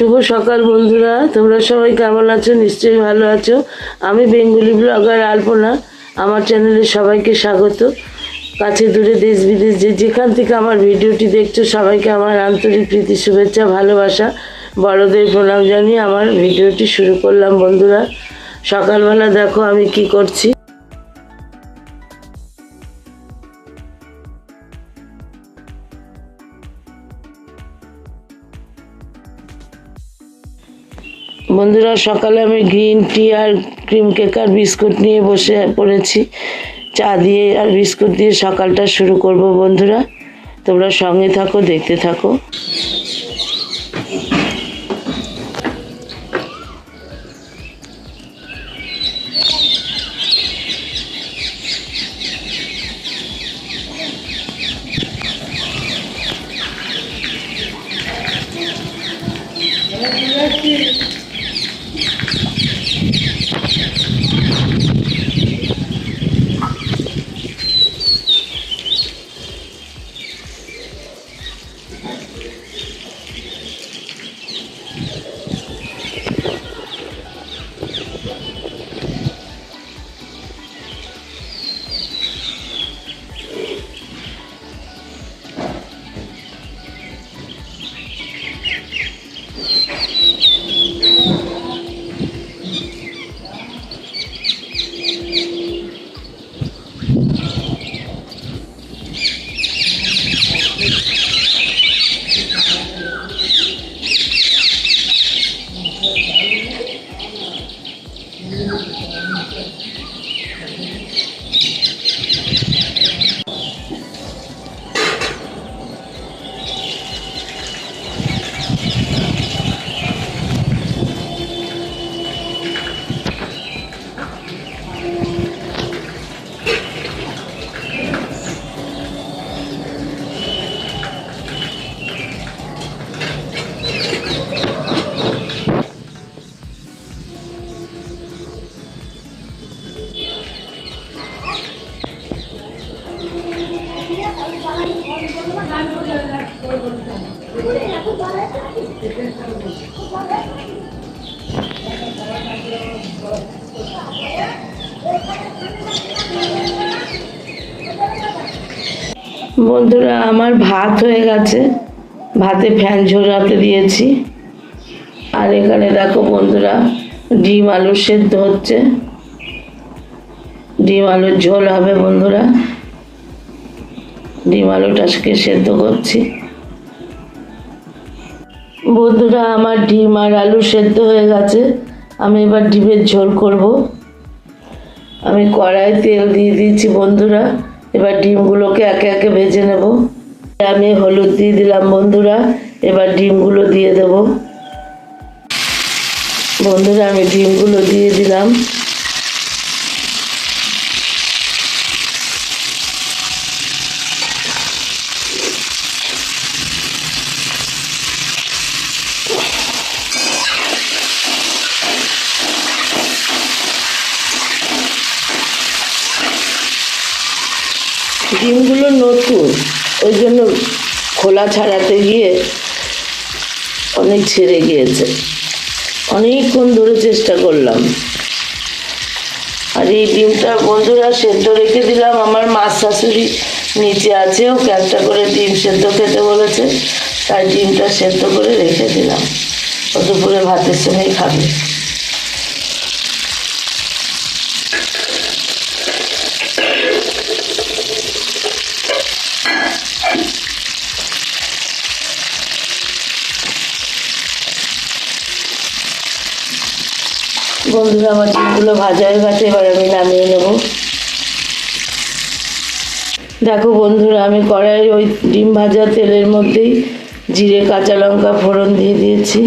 শুভ সকাল, বন্ধুরা। তোমরা সবাই কেমন আছো? নিশ্চয়ই ভালো আছো। আমি বেঙ্গলি ব্লগার আলপনা। আমার চ্যানেলে সবাইকে স্বাগত। কাছে দূরে দেশ বিদেশ যে যেখান থেকে আমার ভিডিওটি দেখছ, সবাইকে আমার আন্তরিক প্রীতি, শুভেচ্ছা, ভালোবাসা, বড়দের প্রণাম জানিয়ে আমার ভিডিওটি শুরু করলাম, বন্ধুরা। সকালবেলা দেখো আমি কি করছি। বন্ধুরা, সকালে আমি গ্রিন টি আর ক্রিম কেক আর বিস্কুট নিয়ে বসে পড়েছি। চা দিয়ে আর বিস্কুট দিয়ে সকালটা শুরু করব বন্ধুরা। তোমরা সঙ্গে থাকো, দেখতে থাকো। বন্ধুরা, আমার ভাত হয়ে গেছে। ভাতে ফ্যান ঝোরাতে দিয়েছি। আর এখানে দেখো বন্ধুরা, ডিম আলু সেদ্ধ হচ্ছে। ডিম আলুর ঝোল হবে বন্ধুরা। ডিম আলুটাকে সেদ্ধ করছি। বন্ধুরা, আমার ডিম আর আলু সেদ্ধ হয়ে গেছে। আমি এবার ডিমের ঝোল করব। আমি কড়াই তেল দিয়ে দিয়েছি বন্ধুরা। এবার ডিমগুলোকে একে একে ভেজে নেব। আমি হলুদ দিয়ে দিলাম বন্ধুরা। এবার ডিমগুলো দিয়ে দেব। বন্ধুরা, আমি ডিমগুলো দিয়ে দিলাম। ডিমগুলো নতুন, ওই জন্য খোলা ছাড়াতে গিয়ে অনেক ছেড়ে গিয়েছে। অনেকক্ষণ ধরে চেষ্টা করলাম। আর এই ডিমটা বন্ধুরা সেদ্ধ রেখে দিলাম। আমার মাছ শাশুড়ি নিচে আছে ওকে একটা করে ডিম সেদ্ধ খেতে বলেছে, তাই ডিমটা সেদ্ধ করে রেখে দিলাম। ও দুপুরে ভাতের সঙ্গেই খাবে। বন্ধুরা, আমার ডিমগুলো ভাজা হয়ে গেছে, এবার আমি নামিয়ে নেব। দেখো বন্ধুরা, আমি কড়াইয়ের ওই ডিম ভাজা তেলের মধ্যেই জিরে, কাঁচা লঙ্কা ফোড়ন দিয়ে দিয়েছি।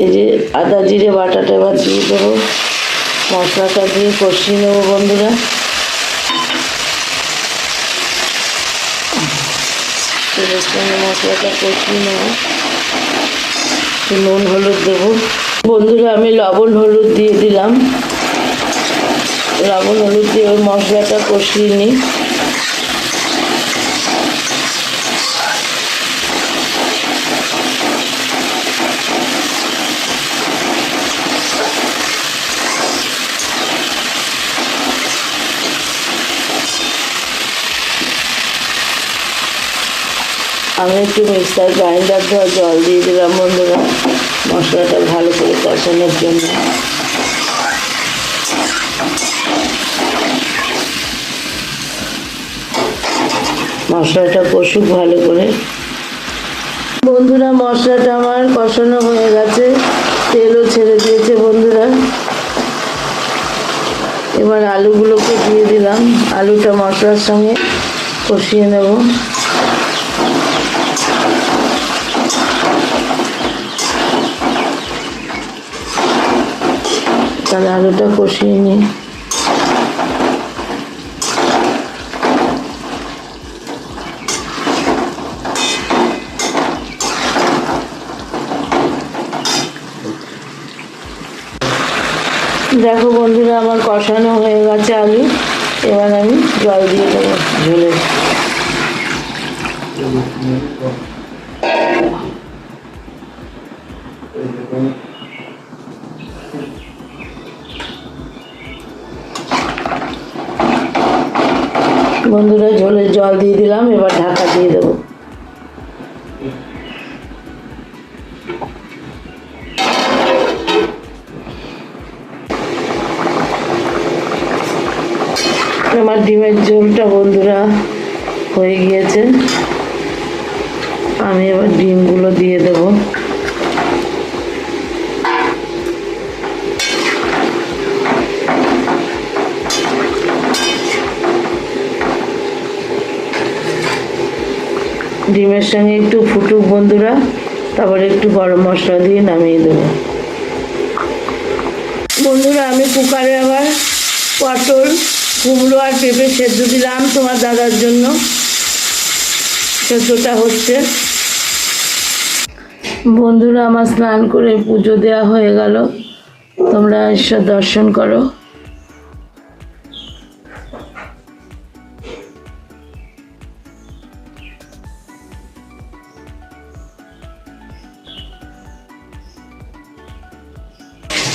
এই যে আদা জিরে, বাটাটা এবার দিয়ে দেবো। মশলাটা দিয়ে কষিয়ে নেব বন্ধুরা। মশলাটা কষিয়ে নেব। নুন, হলুদ দেবো। বন্ধুরা, আমি লবণ হলুদ দিয়ে দিলাম। লবণ হলুদ দিয়ে ওই মশলাটা কষিয়ে নিই। আমি একটু মিক্সার গ্রাইন্ডার ধর জল দিয়ে দিলাম বন্ধুরা। মশলাটা ভালো করে কষানোর জন্য। মশলাটা কষুক ভালো করে। বন্ধুরা, মশলাটা আমার কষানো হয়ে গেছে। তেলও ছেড়ে দিয়েছে বন্ধুরা। এবার আলুগুলোকে দিয়ে দিলাম। আলুটা মশলার সঙ্গে কষিয়ে নেব। তাহলে আলুটা কষিয়ে নিই। দেখো বন্ধুরা আমার কষানো হয়ে গেছে আলু। এবার আমি জল দিয়ে দেবো। ঝোলে। বন্ধুরা ঝোলের জল দিয়ে দিলাম, এবার ঢাকা দিয়ে দেবো। আমার ডিমের ঝোলটা বন্ধুরা হয়ে গিয়েছে। আমি এবার ডিমগুলো দিয়ে দেব। ডিমের সঙ্গে একটু ফুটুক বন্ধুরা, তারপরে একটু গরম মশলা দিয়ে নামিয়ে দেবো। বন্ধুরা, আমি কুকারে আবার পটল, কুমড়ো আর পেঁপে সেদ্ধ দিলাম তোমার দাদার জন্য। সেদ্ধটা হচ্ছে। বন্ধুরা, আমার স্নান করে পুজো দেওয়া হয়ে গেল। তোমরা ঈশ্বর দর্শন করো।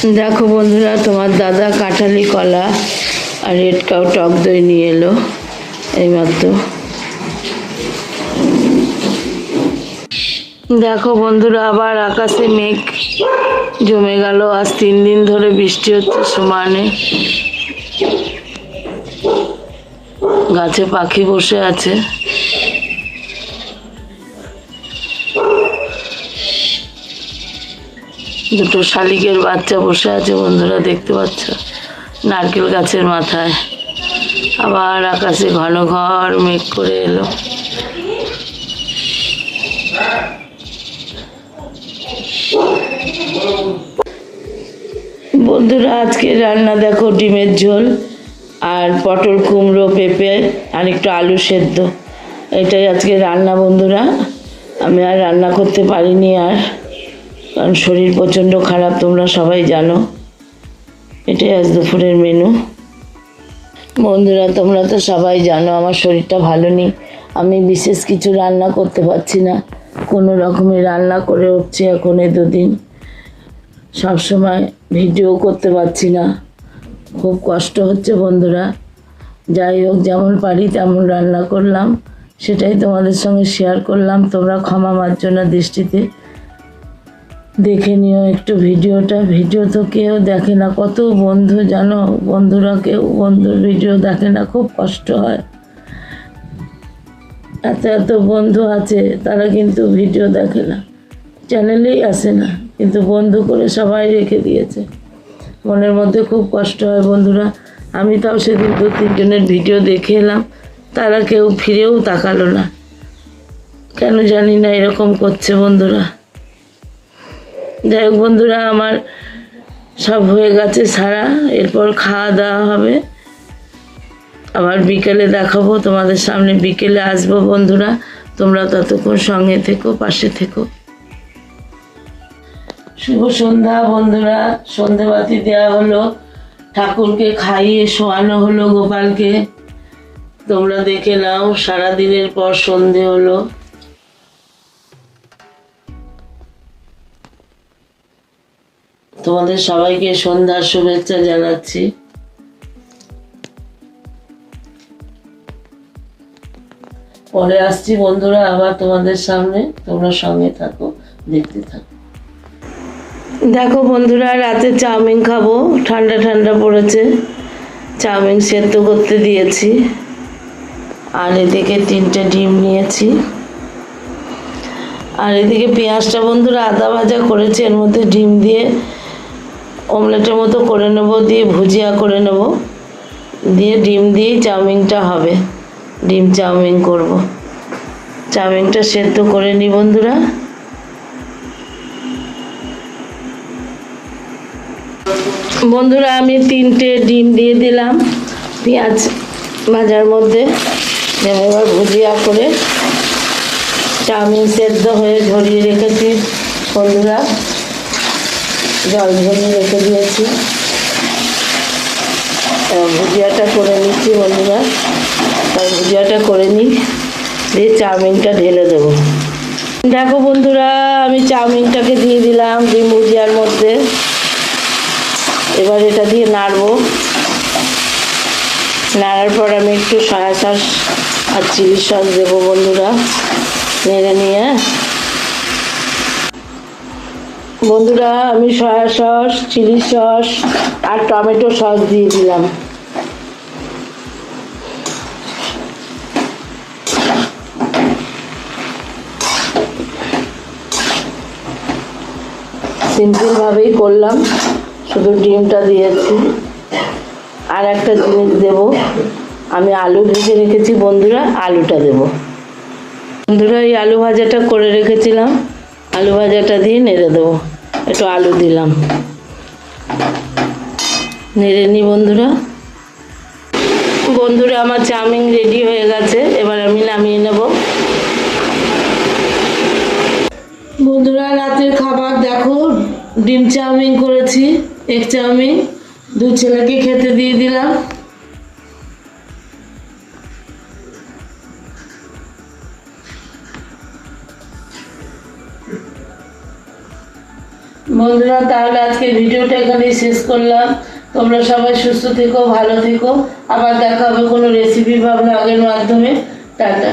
দেখো বন্ধুরা, তোমার দাদা কাঁঠালি কলা আর রেড কাউ টক দই নিয়ে এলো এইমাত্র। দেখো বন্ধুরা, আবার আকাশে মেঘ জমে গেল। আজ তিন দিন ধরে বৃষ্টি হচ্ছে সমানে। গাছে পাখি বসে আছে। দুটো শালিকের বাচ্চা বসে আছে, বন্ধুরা দেখতে পাচ্ছ? নারকেল গাছের মাথায়। আবার আকাশে ঘন ঘর, মেঘ করে এলো। বন্ধুরা, আজকে রান্না দেখো ডিমের ঝোল আর পটল কুমড়ো, পেঁপে, আর একটু আলু সেদ্ধ। এটাই আজকে রান্না, বন্ধুরা। আমি আর রান্না করতে পারিনি আর। কারণ শরীর প্রচণ্ড খারাপ, তোমরা সবাই জানো। এটাই আজ দুপুরের মেনু বন্ধুরা, তোমরা তো সবাই জানো, আমার শরীরটা ভালো নেই। আমি বিশেষ কিছু রান্না করতে পারছি না। কোনো রকমে রান্না করে উঠছি এখন এ দুদিন। সবসময় ভিডিও করতে পারছি না। খুব কষ্ট হচ্ছে বন্ধুরা। যাই হোক, যেমন পারি তেমন রান্না করলাম। সেটাই তোমাদের সঙ্গে শেয়ার করলাম। তোমরা ক্ষমা মার্জনা দৃষ্টিতে দেখে নিও একটু ভিডিওটা। ভিডিও তো কেউ দেখে না। কত বন্ধু জানো? বন্ধুরা কেউ বন্ধুর ভিডিও দেখে না, খুব কষ্ট হয়। এত এত বন্ধু আছে, তারা কিন্তু ভিডিও দেখে না। চ্যানেলেই আসে না, কিন্তু বন্ধু করে সবাই রেখে দিয়েছে। মনের মধ্যে খুব কষ্ট হয় বন্ধুরা। আমি তাও সেদিন দু তিনজনের ভিডিও দেখে এলাম, তারা কেউ ফিরেও তাকালো না। কেন জানি না এরকম করছে বন্ধুরা। যাই হোক, বন্ধুরা, আমার সব হয়ে গেছে সারা। এরপর খাওয়া দাওয়া হবে। আবার বিকেলে দেখাবো, তোমাদের সামনে বিকেলে আসব, বন্ধুরা। তোমরা ততক্ষণ সঙ্গে থেকো, পাশে থেকো। শুভ সন্ধ্যা, বন্ধুরা। সন্ধেবাতি দেওয়া হলো। ঠাকুরকে খাইয়ে শোয়ানো হলো, গোপালকে। তোমরা দেখে নাও, সারাদিনের পর সন্ধে হলো। তোমাদের সবাইকে সন্ধ্যার শুভেচ্ছা জানাচ্ছি। পরে আসছি বন্ধুরা আবার তোমাদের সামনে। তোমরা সঙ্গে থাকো, দেখতে থাকো। দেখো বন্ধুরা, রাতে চাউমিন খাব। ঠান্ডা ঠান্ডা পড়েছে। চাউমিন সেদ্ধ করতে দিয়েছি। আর এদিকে তিনটে ডিম নিয়েছি। আর এদিকে পেঁয়াজটা বন্ধুরা আদা ভাজা করেছি। এর মধ্যে ডিম দিয়ে অমলেটের মতো করে নেব, দিয়ে ভুজিয়া করে নেব। দিয়ে ডিম দিয়েই চাউমিনটা হবে। ডিম চাউমিন করব। চাউমিনটা সেদ্ধ করে নিই বন্ধুরা। বন্ধুরা, আমি তিনটে ডিম দিয়ে দিলাম পেঁয়াজ ভাজার মধ্যে। এবার ভুজিয়া করে চাউমিন সেদ্ধ হয়ে ঝরিয়ে রেখেছি বন্ধুরা। জল ঝরিয়ে রেখে দিয়েছি। ভুজিয়াটা করে নিচ্ছি বন্ধুরা। তাই ভুজিয়াটা করে নিই, দিয়ে চাউমিনটা ঢেলে দেবো। দেখো বন্ধুরা, আমি চাউমিনটাকে দিয়ে দিলাম ডিম ভুজিয়ার মধ্যে। এবার এটা দিয়ে নাড়বো। নাড়ার পর আমি একটু সয়া সস আর চিলি সস দেবো বন্ধুরা, নেড়ে নিয়ে। বন্ধুরা, আমি সয়া সস, চিলি সস আর টমেটো সস দিয়ে দিলাম। সিম্পলভাবেই করলাম। শুধু ডিমটা দিয়েছি। আর একটা জিনিস দেব। আমি আলু ভেজে রেখেছি বন্ধুরা, আলুটা দেব। বন্ধুরা, এই আলু ভাজাটা করে রেখেছিলাম। আলু ভাজাটা দিয়ে নেড়ে দেবো। একটু আলু দিলাম। নেড়ে নি বন্ধুরা। বন্ধুরা, আমার চাউমিন রেডি হয়ে গেছে। এবার আমি নামিয়ে নেব। বন্ধুরা, রাতের খাবার দেখো। ডিম চাউমিন করেছি এক চাউমিন। দু ছেলেকে খেতে দিয়ে দিলাম। বন্ধুরা, তাহলে আজকে ভিডিওটা এখানেই শেষ করলাম। তোমরা সবাই সুস্থ থেকো, ভালো থেকো। আবার দেখা হবে কোনো রেসিপি বা আগের মাধ্যমে। টাটা।